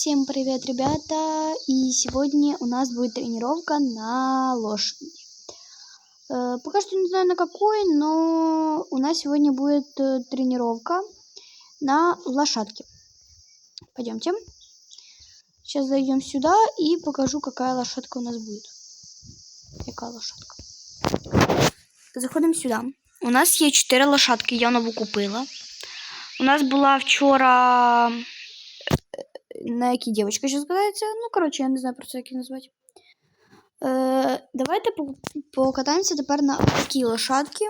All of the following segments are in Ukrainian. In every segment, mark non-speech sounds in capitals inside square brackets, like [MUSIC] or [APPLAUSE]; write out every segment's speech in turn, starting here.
Всем привет, ребята! И сегодня у нас будет тренировка на лошади. Э, пока что не знаю на какой, но у нас сегодня будет э, тренировка на лошадке. Пойдемте. Сейчас зайдем сюда и покажу, какая лошадка у нас будет. Какая лошадка? Заходимо сюди. У нас є 4 лошадки, я нову купила. У нас була вчора на якій дівчинка ще згадається. Ну, коротше, я не знаю про це, як її назвати. Е, давайте покатаємося тепер на такій лошадці.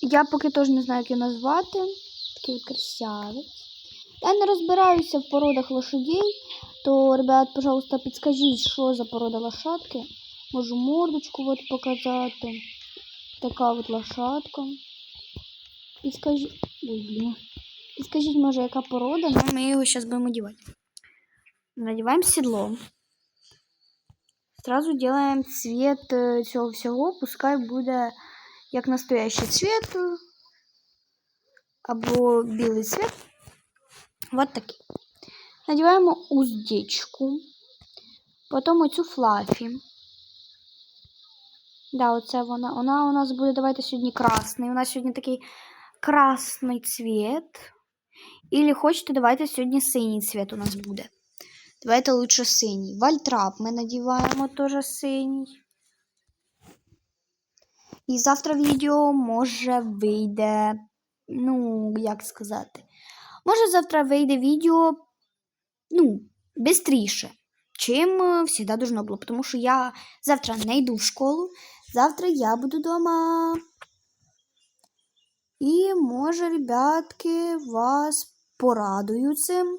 Я поки теж не знаю, як її назвати. Такий от красавець. Я не розбираюся в породах лошадей, то, ребят, пожалуйста, підскажіть, що за порода лошадки. Можу мордочку от показати. Така от лошадка. Підскажіть. Ой, блін. І скажіть, може, яка порода, но ми його зараз будемо одягати. Надіваємо седло. Сразу делаем цвет цього всього, пускай буде як настоящий цвет або білий цвет. Вот такий. Надіваємо уздечку, потім оцю флафі. Да, оце вона. Вона у нас буде, давайте сьогодні красний. У нас сьогодні такий красний цвет. Или хочете, давайте сьогодні синій цвет у нас буде. Давайте лучше синій. Вальтрап ми надіваємо теж синій. І завтра відео може вийде. Ну, як сказати. Може, завтра вийде відео, ну, бистріше, чим завжди должно було. Тому що я завтра не йду в школу. Завтра я буду вдома. І може, ребятки, вас порадую цим.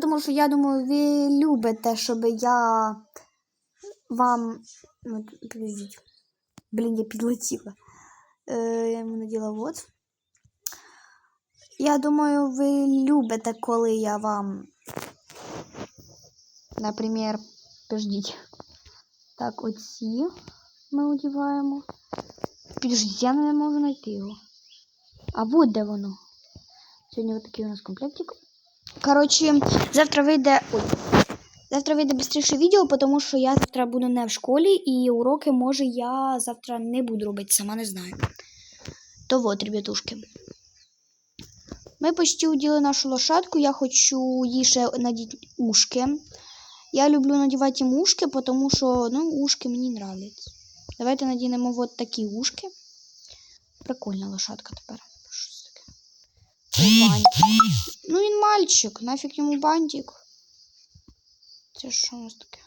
Тому що я думаю, ви любите, щоб я вам. Ну, подождіть. Блін, я підлетіла. Е, я наділа вот. Я думаю, ви любите, коли я вам. Наприклад, подождіть. Так, оці ми одіваємо. Підождіть, я не можу знайти його. А вот де воно. Сьогодні вот такий у нас комплектик. Коротше, завтра вийде. Ой. Завтра вийде швидше відео, тому що я завтра буду не в школі, і уроки, може, я завтра не буду робити, сама не знаю. То вот, ребятушки. Ми почти уділи нашу лошадку. Я хочу їй ще надіти ушки. Я люблю надівати їм ушки, тому що ну, ушки мені подобаються. Давайте надінемо вот такі ушки. Прикольна лошадка тепер. Бантик. Ну він мальчик, нафіг йому бантик. Це що у нас таке?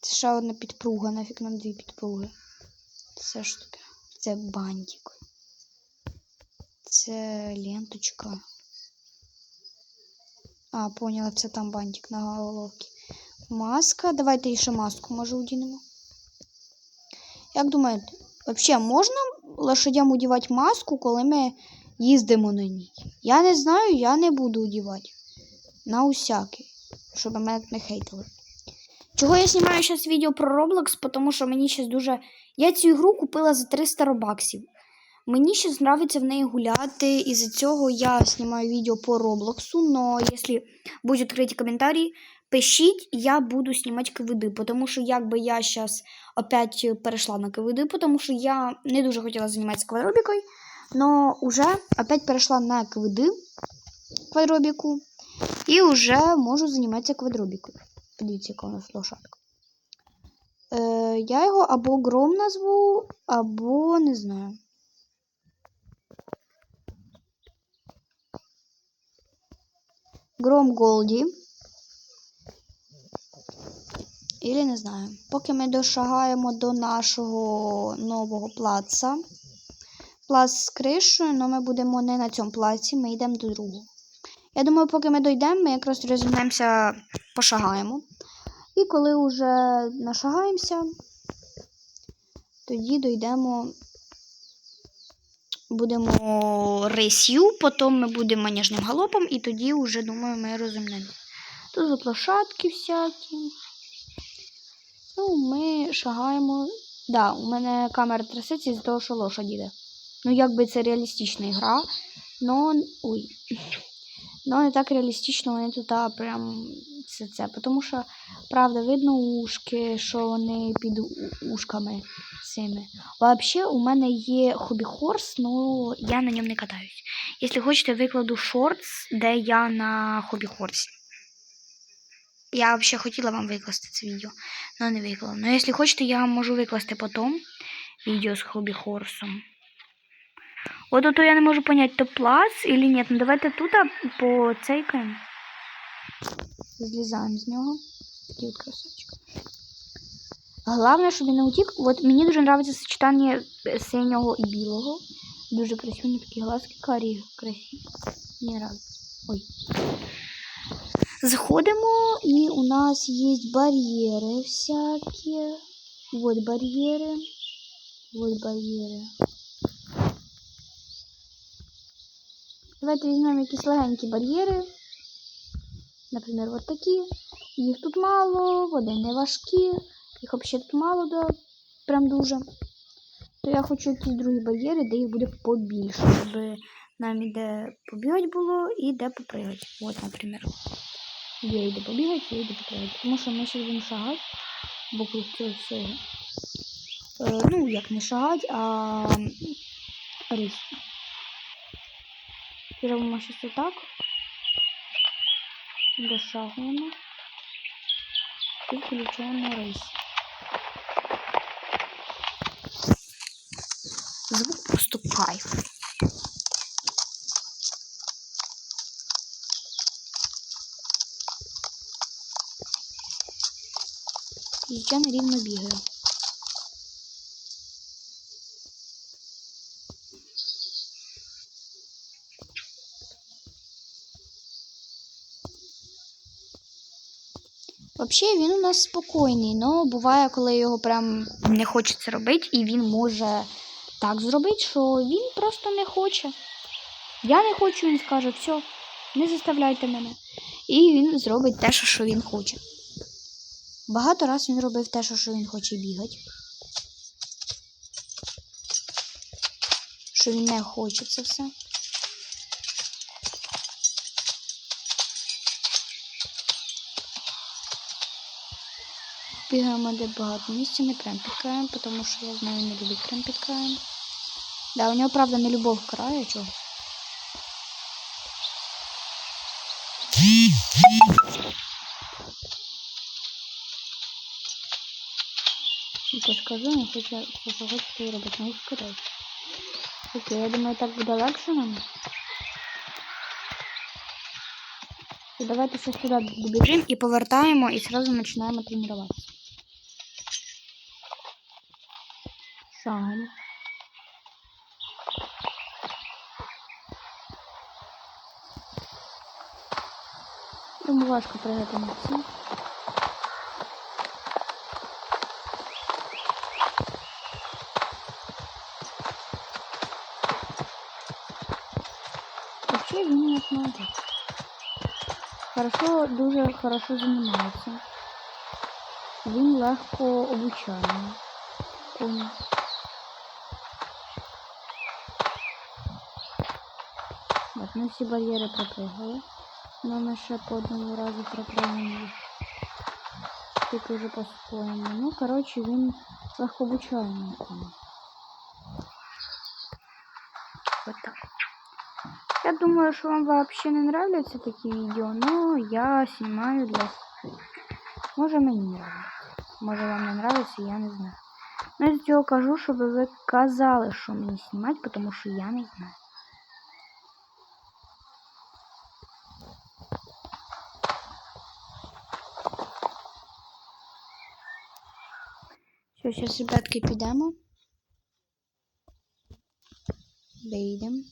Це ще одна підпруга, нафіг нам дві підпруги. Це що таке? Це бантик. Це ленточка. А, поняла, це там бантик на головці. Маска. Давайте ще маску може одінемо. Як думаєте, взагалі можна лошадям одівати маску, коли ми їздимо на ній. Я не знаю, я не буду одівати. На усякий, щоб мене не хейтили. Чого я знімаю зараз відео про Roblox, тому що мені зараз дуже. Я цю ігру купила за 300 робаксів. Мені ще подобається в неї гуляти, і за цього я знімаю відео по Роблоксу. Но якщо будуть відкриті коментарі, пишіть, я буду знімати КВД, тому що якби я зараз опять перейшла на КВД, тому що я не дуже хотіла займатися квадробікою. Но уже опять перешла на квиди квадробіку. І вже можу займатися квадробікою. Подивіться, яка у нас лошадка. Е, Я його або гром назву, або не знаю. Гром Голді. Ілі не знаю. Поки ми дошагаємо до нашого нового плаца плац з кришою, але ми будемо не на цьому плаці, ми йдемо до другого. Я думаю, поки ми дійдемо, ми якраз розімнемося, пошагаємо. І коли вже нашагаємося, тоді дійдемо, будемо рисью, потім ми будемо маняжним галопом, і тоді вже, думаю, ми розімнемо. Тут лошадки всякі. Ну, ми шагаємо. Да, у мене камера трясеться з того, що лошадь іде. Ну, якби це реалістична гра. Но. Ой. [CLEARS THROAT] Но не так реалістично вони тут прям все це. Тому що, правда, видно ушки, що вони під ушками цими. Взагалі, у мене є хобі хорс, але я на ньому не катаюсь. Якщо хочете, викладу шортс, де я на хобі хорсі. Я взагалі хотіла вам викласти це відео, але не виклала. Ну, якщо хочете, я можу викласти потім відео з хобі хорсом. От ото я не можу понять, то плац или ні. Ну давайте тут поцейкаємо. Злізаємо з нього. Такий от красавчик. Головне, щоб він не утік. От мені дуже подобається сочетання е, синього і білого. Дуже красиві такі глазки карі красиві. Мені нравится. Ой. Заходимо, і у нас є бар'єри всякі. Вот бар'єри. Вот бар'єри. Давайте візьмемо якісь легенькі бар'єри. Наприклад, от такі. Їх тут мало, вони не важкі. Їх взагалі тут мало, да, прям дуже. То я хочу якісь другі бар'єри, де їх буде побільше, щоб нам і де побігати було, і де попригати. От, наприклад. І де побігати, і де попригати. Тому що ми ще будемо шагати вокруг цього всього. Е, ну, як не шагати, а рись. І робимо щось отак. Дошагуємо. І включаємо рейс. Звук просто кайф. Я рівно бігаю. Взагалі він у нас спокійний, але буває, коли його прям не хочеться робити, і він може так зробити, що він просто не хоче. Я не хочу, він скаже, все, не заставляйте мене. І він зробить те, що він хоче. Багато раз він робив те, що він хоче бігати. Що він не хоче це все. Бігаємо де багато місця, не прям під краєм, тому що я знаю, не любить прям під. Да, у нього, правда, не любов краю чого. Я скажу, не хочу, хочете робити, ну ускоряй. Окей, я думаю, так буде легше нам. І давайте ще сюди добіжимо і повертаємо, і одразу починаємо тренуватися. Шагаємо. Думаю, важко пригати на ці. Вообще він нас молодець. Хорошо, дуже хорошо займається. Він легко обучаємо. Коні. Ми всі бар'єри пропригали. Но ми ще по одному разу їх. Тільки вже по-своєму. Ну, коротше, він легко. Вот так. Я думаю, что вам вообще не нравятся такие видео, но я снимаю для... Може мені нравится. Може вам не нравится, я не знаю. Но я цього кажу, щоб ви казали, що мені знімати, тому що я не знаю. Все, зараз, ребятки, підемо. Вийдемо.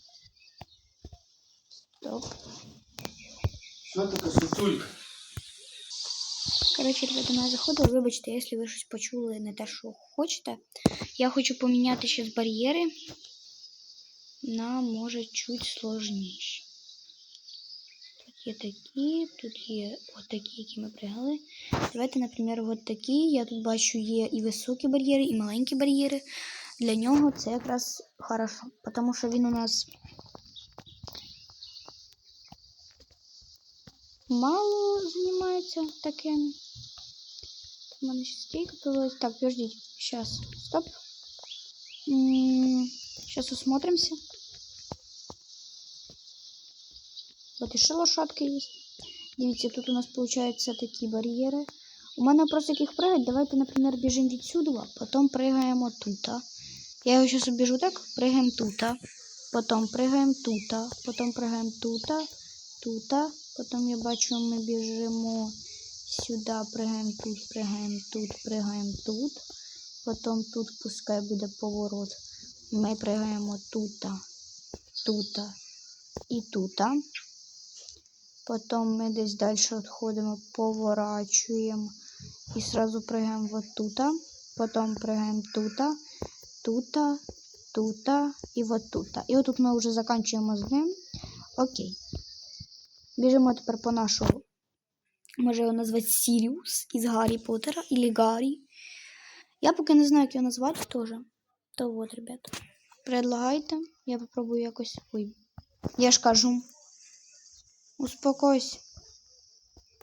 Стоп. Що така сутулька? Коротше, ребята, мене заходили. Вибачте, якщо ви щось почули не те, що хочете. Я хочу поміняти зараз бар'єри на, може, чуть сложніші. Є такі, тут є отакі, які ми пригали. Давайте, наприклад, от такі. Я тут бачу, є і високі бар'єри, і маленькі бар'єри. Для нього це якраз хорошо, тому що він у нас мало займається таким. У мене ще стійка появилась. Так, подождите. Сейчас. Стоп. Сейчас осмотримся. Вот еще лошадка есть. Дивіться, тут у нас получается такі бар'єри. У мене просто яких прыгать. Давайте, наприклад, біжимо відсюди, а потім пригаємо тут. Я його зараз обіжу так, пригаємо тут. Потім пригаємо тут. Потім пригаємо тут. Тут. Потім я бачу, ми біжимо сюди, пригаємо тут, пригаємо тут, пригаємо тут. Потім тут пускай буде поворот. Ми пригаємо тут, тут і тут. Потім ми десь далі відходимо, поворачуємо і сразу пригаємо вот тут. Потім пригаємо тут, тут, тут і вот тут. І отут ми вже закінчуємо з ним. Окей. Біжимо тепер по нашому. Може його назвати Сіріус із Гаррі Поттера или Гаррі. Я поки не знаю, як його назвати теж. То от, ребят. Предлагайте. Я попробую якось. Ой. Я ж кажу. Успокойся.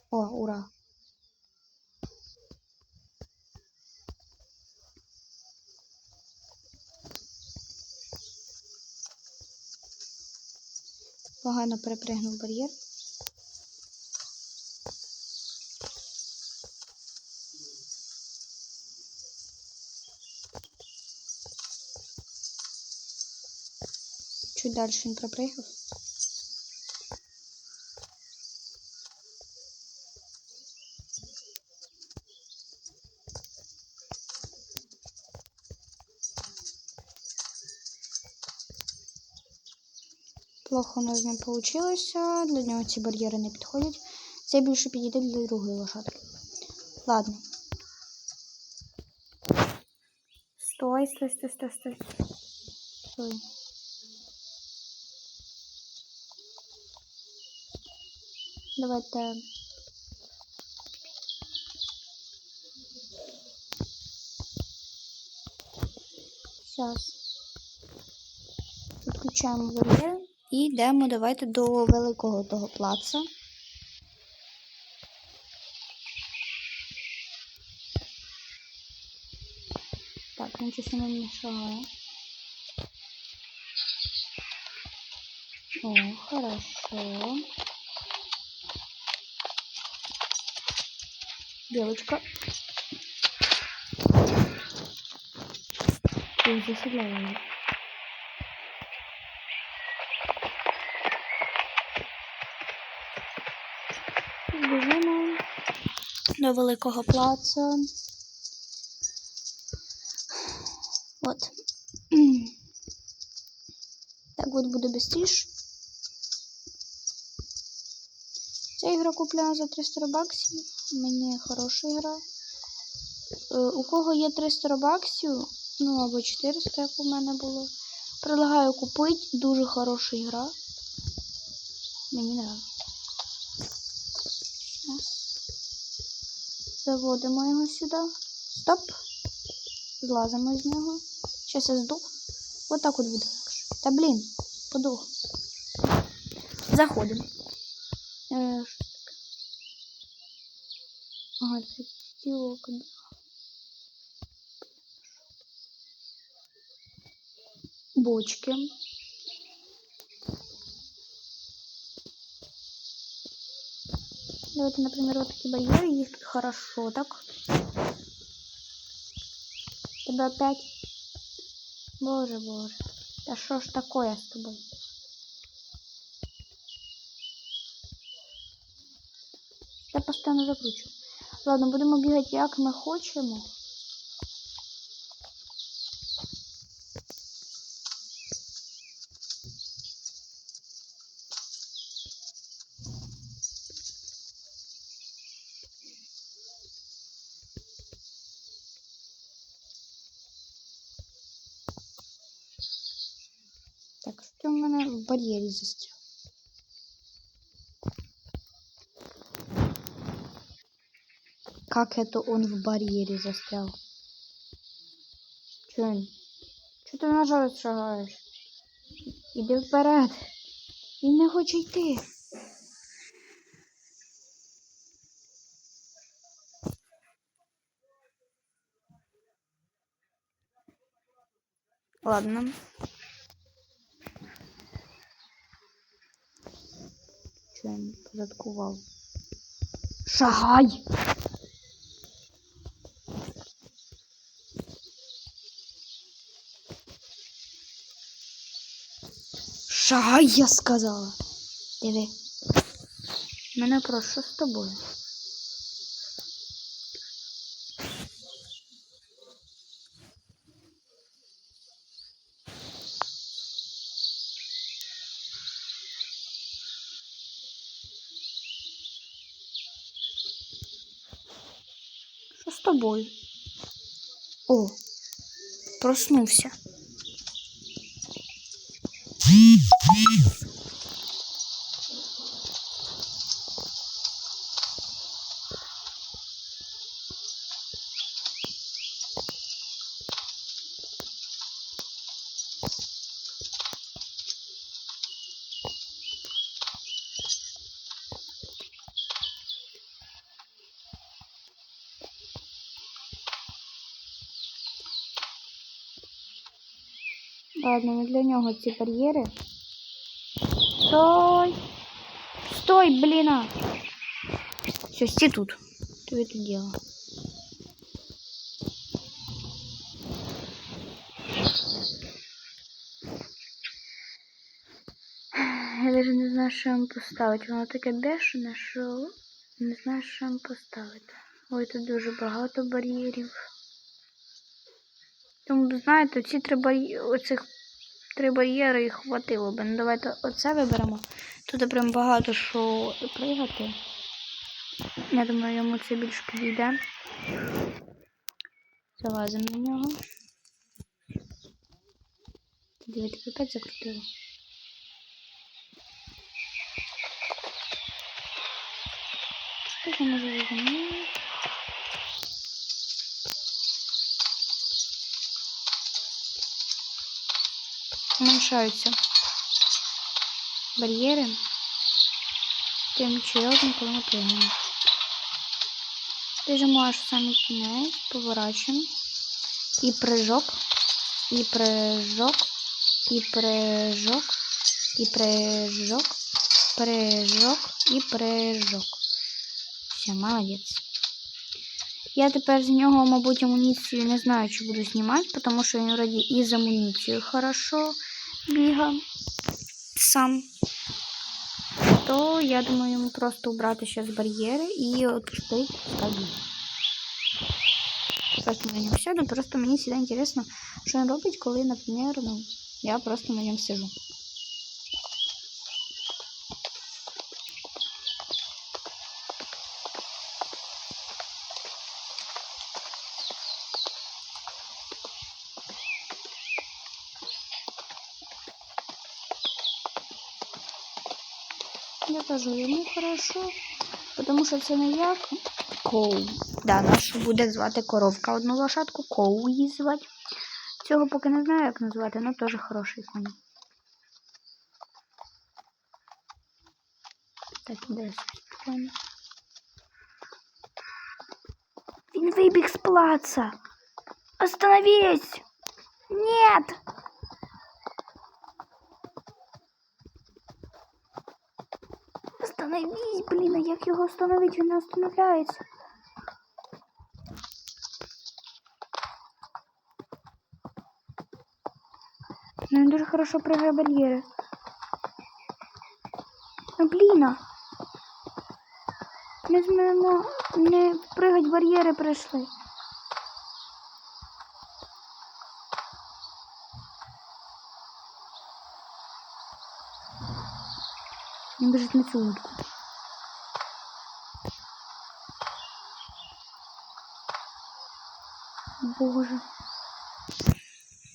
О, ура. Погано перепригнув бар'єр. Чуть дальше він пропригав. Плохо у нас з ним вийшло. Для нього ці бар'єри не підходять. Це більше підійде для другої лошадки. Ладно. Стой, стой, стой, стой, стой. Стой. Давайте. Зараз. Відключаємо бар'єр і йдемо давайте до великого того плаца. Так, він щось не мішає. О, хорошо. Белочка. Ой, заселяю. Біжимо до великого плаца. От. Так от буде быстріше. Ця ігра купляла за 300 робаксів. Мені хороша гра. Е, у кого є 300 робаксів, ну або 400, як у мене було. Предлагаю купити. Дуже хороша гра. Мені нравится. Щас. Заводимо його сюди. Стоп. Злазимо з нього. Щас я здох. Вот так от буде. Та блін, подох. Заходимо. Е, що таке? Ага, це тілок. да. Бочки. Давайте, например, вот такие барьеры, их тут хорошо так. Тебе опять. Боже, боже. Да что ж такое с тобой? Я постоянно закручу. Ладно, будемо бігати як ми хочемо. барьере застрял. Как это он в барьере застрял? Чё? Чё ты нажал шагаешь? в парад Він не хоче йти. Ладно. Я? Шагай! Шагай, я сказала. Диви. Мене прошу з тобою? Проснувся. Ладно, не для нього ці бар'єри. Стой! Стой, блін! а! Все, стій тут. Тобі тут діло. Я даже не знаю, що вам поставити. Воно таке бешене, що не знаю, що вам поставити. Ой, тут дуже багато бар'єрів. Тому, знаєте, ці три бар'єри, оцих три бар'єри і хватило би. Ну, давайте оце виберемо. Тут прям багато що пригати. Я думаю, йому це більш підійде. Залазимо на нього. Дивіться, опять закрутило. Що я можу? уменьшаються бар'єри з тим чередом, коли ми пригаємо. Біжимо аж в самий кінець, поворачуємо. І прыжок, і прыжок, і прыжок, і прыжок, прыжок, і прыжок. Все, молодець. Я тепер з нього, мабуть, амуніцію не знаю, чи буду знімати, тому що він вроді і з амуніцією хорошо бігав сам. То я думаю, йому просто убрати зараз бар'єри і відкрити скабі. Просто на ньому сяду, просто мені завжди интересно, що він робить, коли, наприклад, ну, я просто на ньому сижу. Я йому хорошо, тому що це не як коу. Да, нашу буде звати коровка. Одну лошадку коу її звати. Цього поки не знаю, як назвати, але теж хороший конь. Так, іде спокійно. Він вибіг з плаца. Остановись! Нет! Остановись, блін, а як його остановить? Він не остановляється. Ну, він дуже хорошо прыгає бар'єри. Ну, блін. Ми з мене не пригать бар'єри прийшли. Біжить на цю утку. Боже.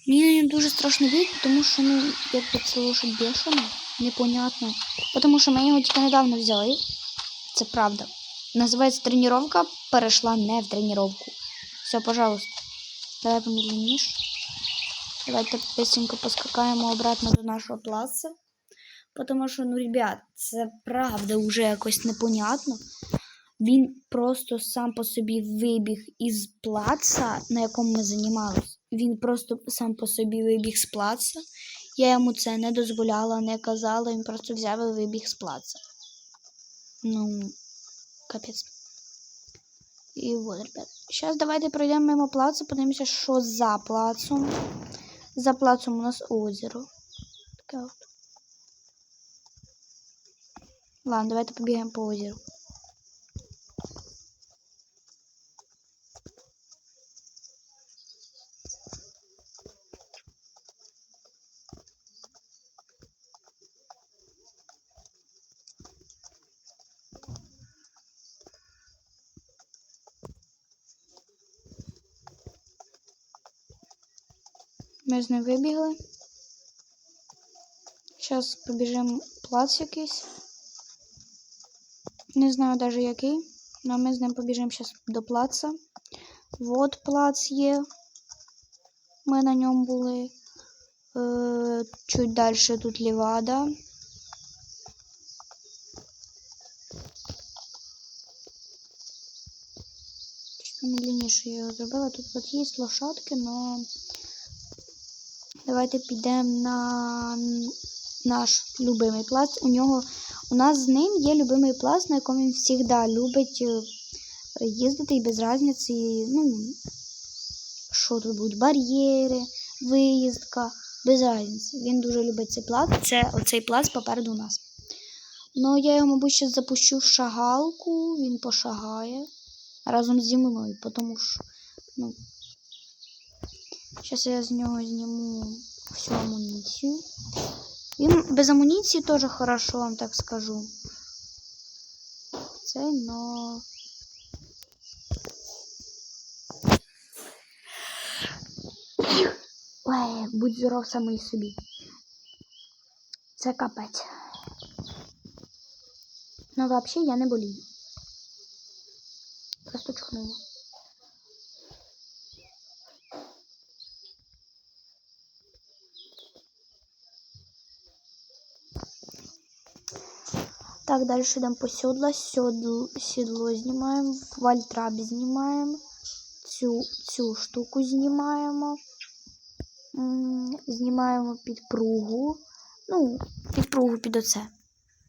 Мені дуже страшно бігти, тому що ну, якби це лошадь бешена, непонятно. Тому що ми його тільки недавно взяли. Це правда. Називається тренування перейшла не в тренування. Все, пожалуйста. Давай помедленніше. Давайте быстренько поскакаємо обратно до нашого плацу. Потому що, ну, ребят, це правда вже якось непонятно. Він просто сам по собі вибіг із плаца, на якому ми займалися. він просто сам по собі вибіг з плаца. Я йому це не дозволяла, не казала, він просто взяв і вибіг з плаца. Ну, капець. І от, ребят. Зараз давайте пройдемо мимо плацу, подивимося, що за плацом. За плацом у нас озеро. Таке от. Ладно, давайте побігаємо по озеру. Ми з ним вибігли. Зараз побіжимо плац якийсь. Не знаю навіть який. Але ми з ним побіжимо зараз до плаца. Вот плац є. Ми на ньому були. Е, чуть далі тут лівада. Помедленніше я його зробила. Тут от є лошадки, но давайте підемо на наш любимий плац. У нього у нас з ним є любимий плац, на якому він завжди любить е, їздити і без різниці, ну, що тут будуть, бар'єри, виїздка, без різниці. Він дуже любить цей плац. Це оцей плац попереду нас. Ну, я його, мабуть, ще запущу в шагалку, він пошагає разом зі мною, тому що, ну, зараз я з нього зніму всю амуніцію. Він без амуніції теж хорошо, вам так скажу. Це, но. Ой, будь здоров самий собі. Це капець. Ну, взагалі я не болію. Просто чхнула. Так, далі йдемо по сідло. Сідло, сідло знімаємо, вальтрап знімаємо, цю, цю штуку знімаємо. Знімаємо підпругу. Ну, підпругу під оце.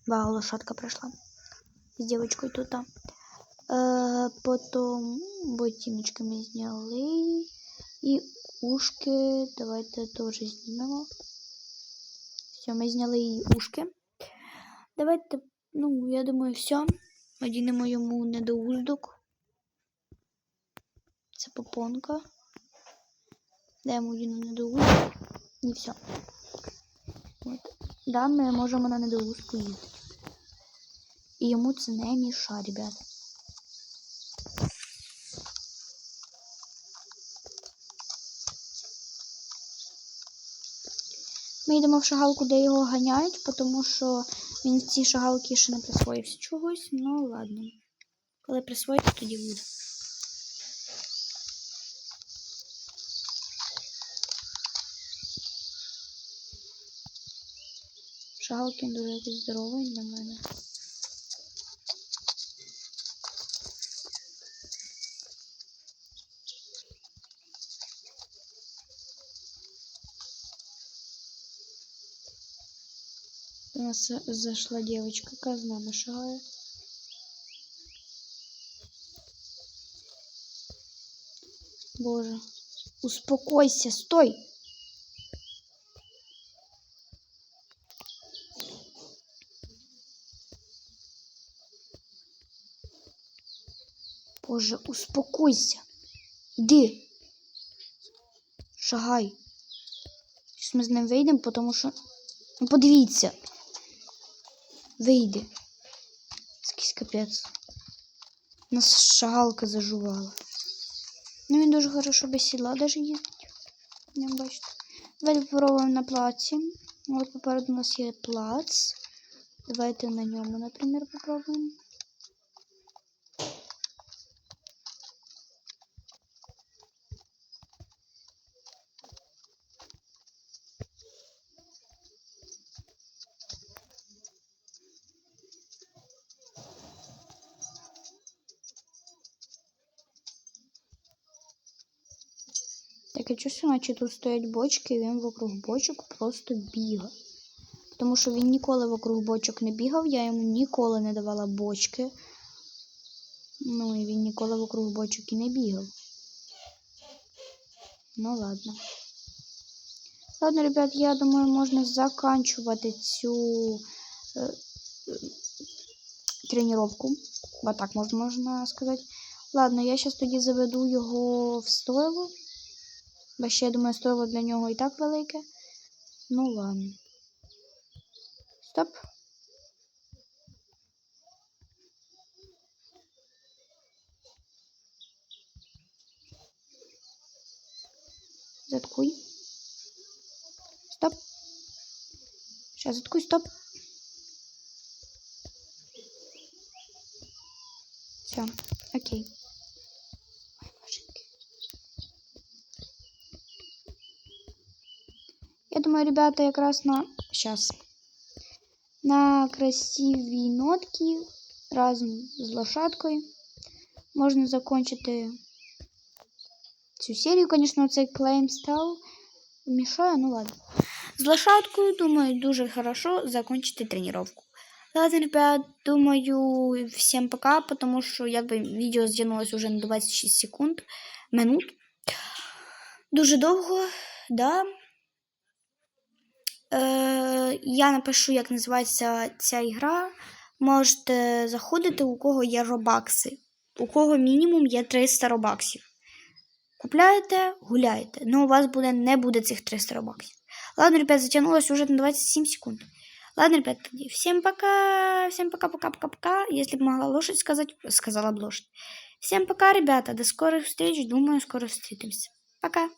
Ба, лошадка прийшла. З дівчинкою тут. Е, потім ботиночки ми зняли. І ушки. Давайте теж знімемо. Все, ми зняли її ушки. Давайте, ну, я думаю, все. Одінемо йому недоуздок. Це попонка. Даємо одіну недоуздок. І все. От. Да, ми можемо на недоуздку їздити. І йому це не міша, ребята. Ми йдемо в шагалку, де його ганяють, тому що він в цій шагалці ще не присвоївся чогось. Ну ладно. Коли присвоїться, тоді буде. Шагалкін дуже здоровий для мене. У нас зашла девочка, нами шагає. Боже, успокойся, стой! Боже, успокойся. Іди. Шагай. Щось ми з ним вийдемо, тому що. Ну подивіться. Вийди. Скись капець. Нас шагалка зажувала. Ну він дуже хорошо без сідла даже їздить. Не бачите. Давайте попробуємо на плаці. От попереду у нас є плац. Давайте на ньому, наприклад, попробуємо. Чувство, наче тут стоять бочки, і він вокруг бочок просто бігає. Тому що він ніколи вокруг бочок не бігав, я йому ніколи не давала бочки. Ну і він ніколи вокруг бочок і не бігав. Ну ладно. Ладно, ребят, я думаю, можна заканчувати цю е, тренировку. Вот так можна сказати. Ладно, я зараз тоді заведу його в стойло. Бо ще, я думаю, стойло для нього і так велике. Ну ладно. Стоп. Заткуй. Стоп. Сейчас заткуй, стоп. Все, окей. Ой, боженьки. Я думаю, ребята, якраз на... Сейчас. На красиві нотки разом з лошадкою можна закончити цю серію. Звісно, цей клейм став мішає, ну ладно. З лошадкою, думаю, дуже хорошо закончити тренировку. Ладно, ребят, думаю, всем пока, потому что якби відео зтягнулось уже на 26 секунд, минут. Дуже довго, да. Е, я напишу, як називається ця ігра. Можете заходити, у кого є робакси. У кого мінімум є 300 робаксів. Купляєте, гуляєте. Ну, у вас буде, не буде цих 300 робаксів. Ладно, ребят, затянулось уже на 27 секунд. Ладно, ребят, тоді всем пока, всем пока-пока-пока-пока. Если бы могла лошадь сказать, сказала бы лошадь. Всем пока, ребята, до скорых встреч. Думаю, скоро встретимся. Пока.